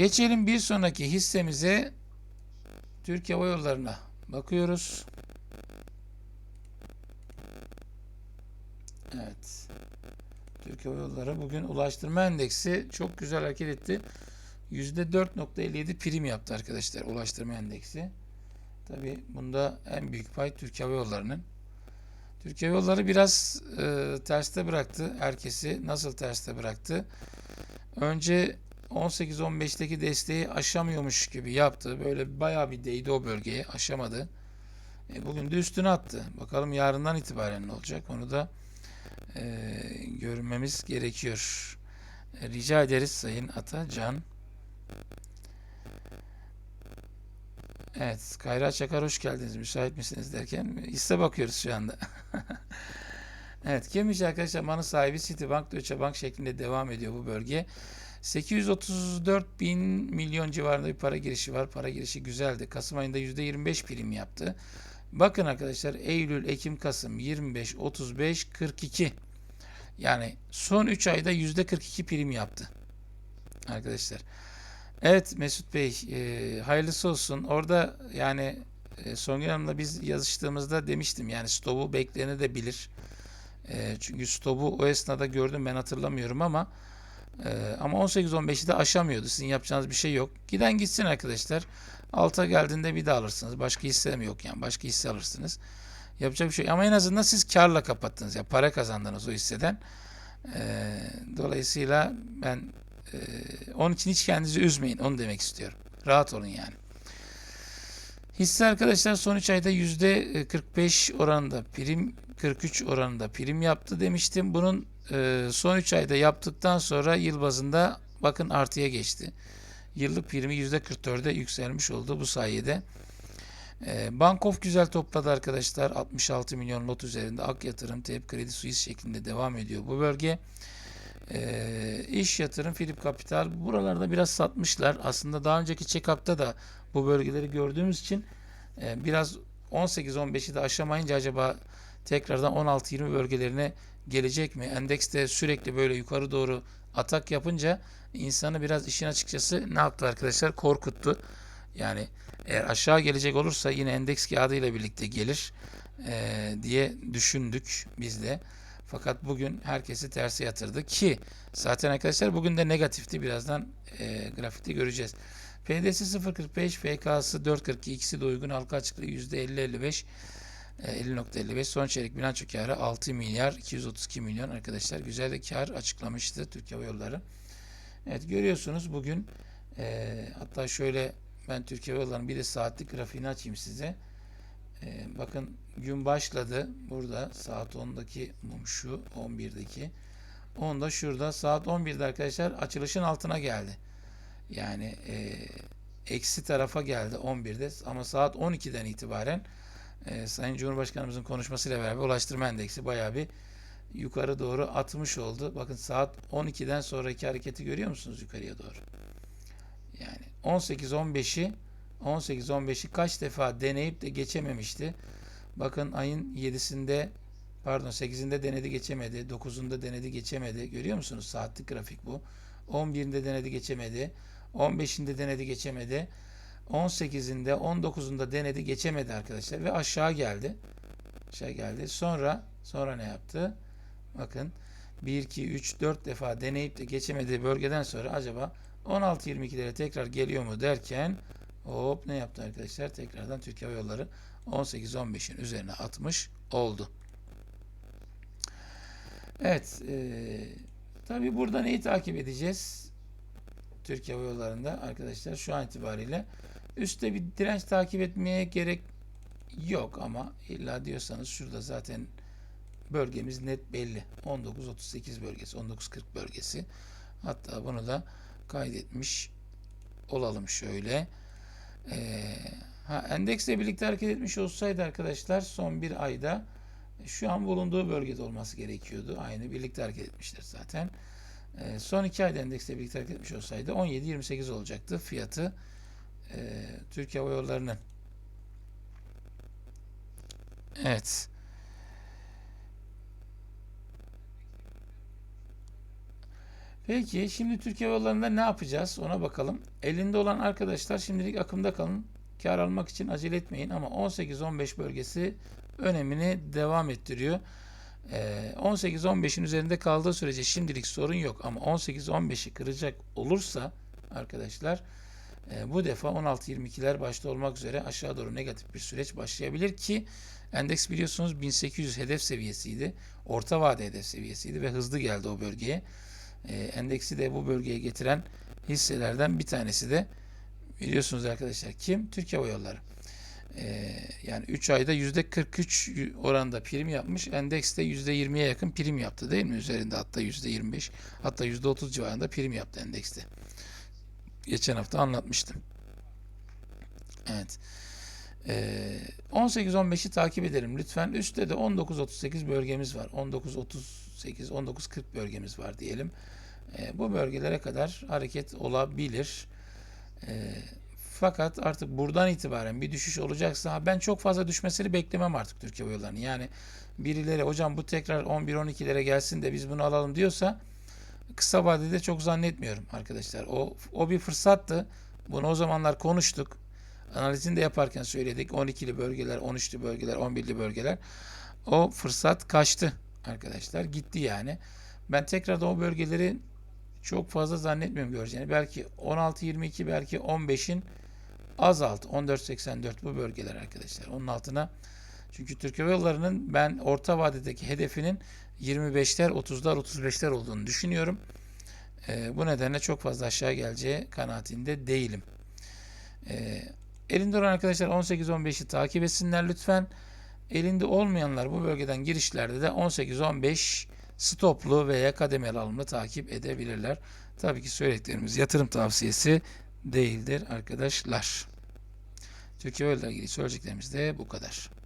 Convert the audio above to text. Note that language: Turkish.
Geçelim bir sonraki hissemize Türkiye Hava Yolları'na bakıyoruz. Evet. Türkiye Hava Yolları bugün ulaştırma endeksi çok güzel hareket etti. %4.57 prim yaptı arkadaşlar ulaştırma endeksi. Tabi bunda en büyük pay Türkiye Hava Yolları'nın. Türkiye Hava Yolları biraz e, terste bıraktı. Herkesi nasıl terste bıraktı? Önce 18-15'teki desteği aşamıyormuş gibi yaptı. Böyle bayağı bir değdi o bölgeye. Aşamadı. E, bugün de üstüne attı. Bakalım yarından itibaren ne olacak? Onu da e, görmemiz gerekiyor. E, rica ederiz Sayın Atacan. Evet, Kayra Çakar hoş geldiniz. Müsait misiniz derken hisse bakıyoruz şu anda. evet, kimmiş arkadaşlar? Manı sahibi Citibank, Deutsche Bank şeklinde devam ediyor bu bölge. 834 bin milyon civarında bir para girişi var. Para girişi güzeldi. Kasım ayında %25 prim yaptı. Bakın arkadaşlar Eylül, Ekim, Kasım 25, 35, 42. Yani son 3 ayda %42 prim yaptı. Arkadaşlar. Evet Mesut Bey e, hayırlısı olsun. Orada yani e, Songül Hanım'la biz yazıştığımızda demiştim yani stopu beklenebilir. E, çünkü stopu o esnada gördüm ben hatırlamıyorum ama e, ama 18-15'i de aşamıyordu. Sizin yapacağınız bir şey yok. Giden gitsin arkadaşlar. Alta geldiğinde bir daha alırsınız. Başka hisse yok yani. Başka hisse alırsınız. Yapacak bir şey yok. Ama en azından siz karla kapattınız. Ya para kazandınız o hisseden. E, dolayısıyla ben ee, onun için hiç kendinizi üzmeyin. Onu demek istiyorum. Rahat olun yani. Hisse arkadaşlar son 3 ayda %45 oranında prim 43 oranında prim yaptı demiştim. Bunun e, son 3 ayda yaptıktan sonra yıl bazında bakın artıya geçti. Yıllık primi %44'e yükselmiş oldu bu sayede. E, Bankof güzel topladı arkadaşlar. 66 milyon lot üzerinde Ak Yatırım, TEP Kredi Suisse şeklinde devam ediyor bu bölge. E, iş yatırım, Filip Kapital buralarda biraz satmışlar. Aslında daha önceki check-up'ta da bu bölgeleri gördüğümüz için e, biraz 18-15'i de aşamayınca acaba tekrardan 16-20 bölgelerine gelecek mi? Endekste sürekli böyle yukarı doğru atak yapınca insanı biraz işin açıkçası ne yaptı arkadaşlar? Korkuttu. Yani eğer aşağı gelecek olursa yine endeks kağıdıyla birlikte gelir e, diye düşündük biz de. Fakat bugün herkesi terse yatırdı ki zaten arkadaşlar bugün de negatifti. Birazdan e, grafikte göreceğiz. PD'si 0.45, FK'sı 4.42, ikisi de uygun. Halka açıklığı %50-55. 50.55 son çeyrek bilanço karı 6 milyar 232 milyon arkadaşlar. Güzel de kar açıklamıştı Türkiye Hava Yolları. Evet görüyorsunuz bugün e, hatta şöyle ben Türkiye Hava Yolları'nın bir de saatlik grafiğini açayım size. E, bakın gün başladı. Burada saat 10'daki mum şu 11'deki. 10'da şurada saat 11'de arkadaşlar açılışın altına geldi. Yani e, eksi tarafa geldi 11'de ama saat 12'den itibaren e, Sayın Cumhurbaşkanımızın konuşmasıyla beraber ulaştırma endeksi bayağı bir yukarı doğru atmış oldu. Bakın saat 12'den sonraki hareketi görüyor musunuz yukarıya doğru? Yani 18-15'i 18-15'i kaç defa deneyip de geçememişti. Bakın ayın 7'sinde pardon 8'inde denedi geçemedi. 9'unda denedi geçemedi. Görüyor musunuz? Saatlik grafik bu. 11'inde denedi geçemedi. 15'inde denedi geçemedi. 18'inde 19'unda denedi geçemedi arkadaşlar ve aşağı geldi. Aşağı geldi. Sonra sonra ne yaptı? Bakın 1 2 3 4 defa deneyip de geçemediği bölgeden sonra acaba 16-22'lere tekrar geliyor mu derken hop ne yaptı arkadaşlar? Tekrardan Türkiye Hava Yolları 18-15'in üzerine atmış oldu. Evet. E, tabi burada neyi takip edeceğiz? Türkiye Hava Yolları'nda arkadaşlar şu an itibariyle üstte bir direnç takip etmeye gerek yok ama illa diyorsanız şurada zaten bölgemiz net belli. 19-38 bölgesi, 19-40 bölgesi. Hatta bunu da kaydetmiş olalım şöyle. Ee, ha, endeksle birlikte hareket etmiş olsaydı arkadaşlar son bir ayda şu an bulunduğu bölgede olması gerekiyordu. Aynı birlikte hareket etmişler zaten. Ee, son iki ayda endeksle birlikte hareket etmiş olsaydı 17-28 olacaktı fiyatı e, Türkiye Hava Yolları'nın. Evet. Peki şimdi Türkiye yollarında ne yapacağız ona bakalım. Elinde olan arkadaşlar şimdilik akımda kalın. Kar almak için acele etmeyin ama 18-15 bölgesi önemini devam ettiriyor. Ee, 18-15'in üzerinde kaldığı sürece şimdilik sorun yok ama 18-15'i kıracak olursa arkadaşlar e, bu defa 16-22'ler başta olmak üzere aşağı doğru negatif bir süreç başlayabilir ki endeks biliyorsunuz 1800 hedef seviyesiydi. Orta vade hedef seviyesiydi ve hızlı geldi o bölgeye. E, endeksi de bu bölgeye getiren hisselerden bir tanesi de biliyorsunuz arkadaşlar kim? Türkiye Hava Yolları. E, yani 3 ayda %43 oranda prim yapmış. Endeks de %20'ye yakın prim yaptı değil mi? Üzerinde hatta %25 hatta %30 civarında prim yaptı endekste. Geçen hafta anlatmıştım. Evet. Ee, 18-15'i takip edelim lütfen. Üstte de 19-38 bölgemiz var. 19-38, 19-40 bölgemiz var diyelim. Ee, bu bölgelere kadar hareket olabilir. Ee, fakat artık buradan itibaren bir düşüş olacaksa ben çok fazla düşmesini beklemem artık Türkiye Hava. Yani birileri hocam bu tekrar 11-12'lere gelsin de biz bunu alalım diyorsa kısa vadede çok zannetmiyorum arkadaşlar. O, o bir fırsattı. Bunu o zamanlar konuştuk. Analizini de yaparken söyledik. 12'li bölgeler, 13'lü bölgeler, 11'li bölgeler. O fırsat kaçtı arkadaşlar. Gitti yani. Ben tekrar o bölgeleri çok fazla zannetmiyorum göreceğini. Belki 16-22 belki 15'in az alt 14.84 bu bölgeler arkadaşlar. Onun altına çünkü Türkiye Hava Yolları'nın ben orta vadedeki hedefinin 25'ler, 30'lar, 35'ler olduğunu düşünüyorum. Ee, bu nedenle çok fazla aşağı geleceği kanaatinde değilim. Ee, elinde olan arkadaşlar 18-15'i takip etsinler lütfen. Elinde olmayanlar bu bölgeden girişlerde de 18-15 stoplu veya kademeli alımlı takip edebilirler. Tabii ki söylediklerimiz yatırım tavsiyesi değildir arkadaşlar. Türkiye ile ilgili söyleyeceklerimiz de bu kadar.